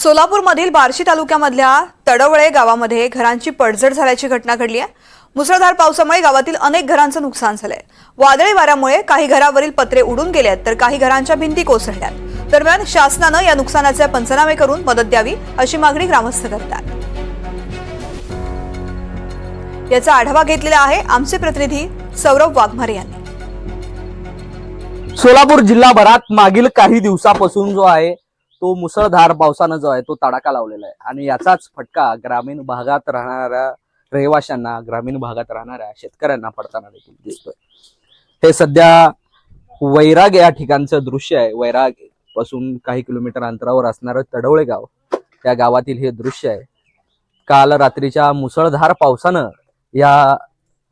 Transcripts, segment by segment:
सोलापूरमधील बार्शी तालुक्यामधल्या तडवळे गावामध्ये घरांची पडझड झाल्याची घटना घडली आहे. मुसळधार पावसामुळे गावातील अनेक घरांचं नुकसान झालंय. वादळी वाऱ्यामुळे काही घरावरील पत्रे उडून गेले आहेत तर काही घरांच्या भिंती कोसळल्यात. दरम्यान शासनानं या नुकसानाचे पंचनामे करून मदत द्यावी अशी मागणी ग्रामस्थ करतात. याचा आढावा घेतलेला आहे आमचे प्रतिनिधी सौरभ वाघमारे यांनी. सोलापूर जिल्हाभरात मागील काही दिवसापासून जो आहे तो मुसळधार पावसानं जो आहे तो तडाखा लावलेला आहे. आणि याचाच फटका ग्रामीण भागात राहणाऱ्या रहिवाशांना ग्रामीण भागात राहणाऱ्या शेतकऱ्यांना पडताना देखील दिसतोय. हे सध्या वैराग या ठिकाणचं दृश्य आहे. वैरागपासून काही किलोमीटर अंतरावर असणारं तडवळे गाव त्या गावातील हे दृश्य आहे. काल रात्रीच्या मुसळधार पावसानं या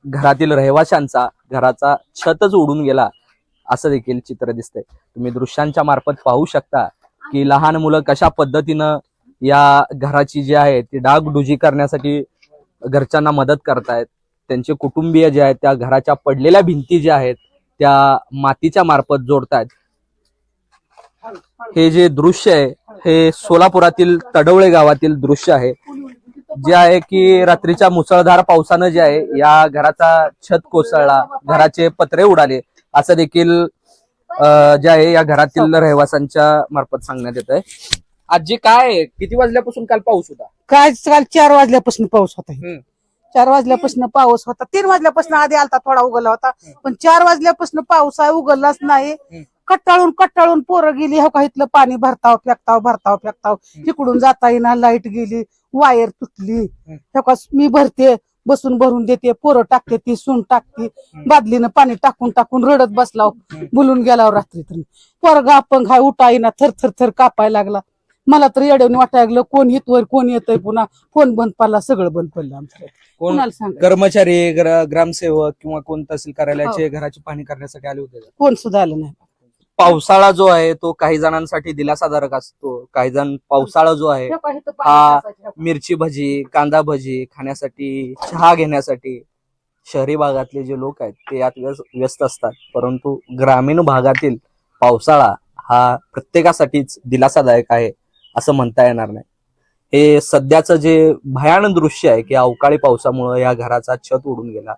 घरातील रहिवाशांचा घराचा छतच उडून गेला असं देखील चित्र दिसतंय. तुम्ही दृश्यांच्या मार्फत पाहू शकता. की लहान मुलं कशा पद्धतीनं या घराची जी आहे ती डागडुजी करण्यासाठी घरच्यांना मदत करतायत. त्यांचे कुटुंबीय जे आहेत त्या घराच्या पडलेल्या भिंती ज्या आहेत त्या मातीच्या मार्फत जोडतायत. हे जे दृश्य आहे हे सोलापुरातील तडवळे गावातील दृश्य आहे. जे आहे की रात्रीच्या मुसळधार पावसानं जे आहे या घराचा छत कोसळला घराचे पत्रे उडाले. असं देखील अं, जे आहे या घरातील रहिवाशांच्या मार्फत सांगण्यात येत आहे. आजी काय आहे? किती वाजल्यापासून काल पाऊस होता? काय काल चार वाजल्यापासून पाऊस होता हे. हम्म. चार वाजल्यापासून पाऊस होता. तीन वाजल्यापासून आधी आलता थोडा उगला होता. पण चार वाजल्यापासून पाऊस आहे उगललाच नाही. कट्टाळून कट्टाळून पोरं गेली. हो का इथलं पाणी भरताव फेकताव भरताव फेकताव. इकडून जाता येईना लाइट गेली वायर तुटली. हो का मी भरते. बसून भरून देते पोरं टाकते ती सून टाकते बादलीनं पाणी टाकून टाकून रडत बसलाव बुलून गेलाव रात्रीतून. पोरगा अपंग हाय उठा येईना थर थर थर कापायला लागला. मला तर येडवणी वाटायला लागलं कोण येतोय कोण येतोय पुन्हा फोन बंद पडला सगळं बंद पडलं आमचं कोण सांग कर्मचारी ग्र- ग्रामसेवक किंवा कोण तहसील कार्यालयाचे घराची पाहणी करण्यासाठी आले होते? कोण सुद्धा आलं नाही. पावसाळा जो आहे तो काही जणांसाठी दिलासादारक असतो. काही जण पावसाळा जो आहे हा मिरची भजी कांदा भजी खाण्यासाठी चहा घेण्यासाठी शहरी भागातले जे लोक आहेत ते यात व्यस- व्यस्त असतात. परंतु ग्रामीण भागातील पावसाळा हा प्रत्येकासाठीच दिलासादायक आहे असं म्हणता येणार नाही. हे सध्याचं जे भयानक दृश्य आहे की अवकाळी पावसामुळे या घराचा छत उडून गेला.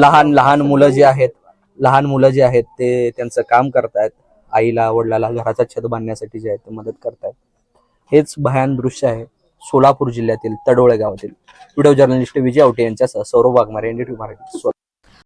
लहान लहान मुलं जी आहेत लहान मुलं जे आहेत ते त्यांचं काम करतायत. आईला वडिलाला घराचा छत बांधण्यासाठी जे आहे ते मदत करतायत. हेच भयान दृश्य आहे सोलापूर जिल्ह्यातील तडोळे गावातील. व्हिडिओ जर्नलिस्ट विजय आवटे यांच्यासह सौरभ वाघमारे एनडीटी मराठी.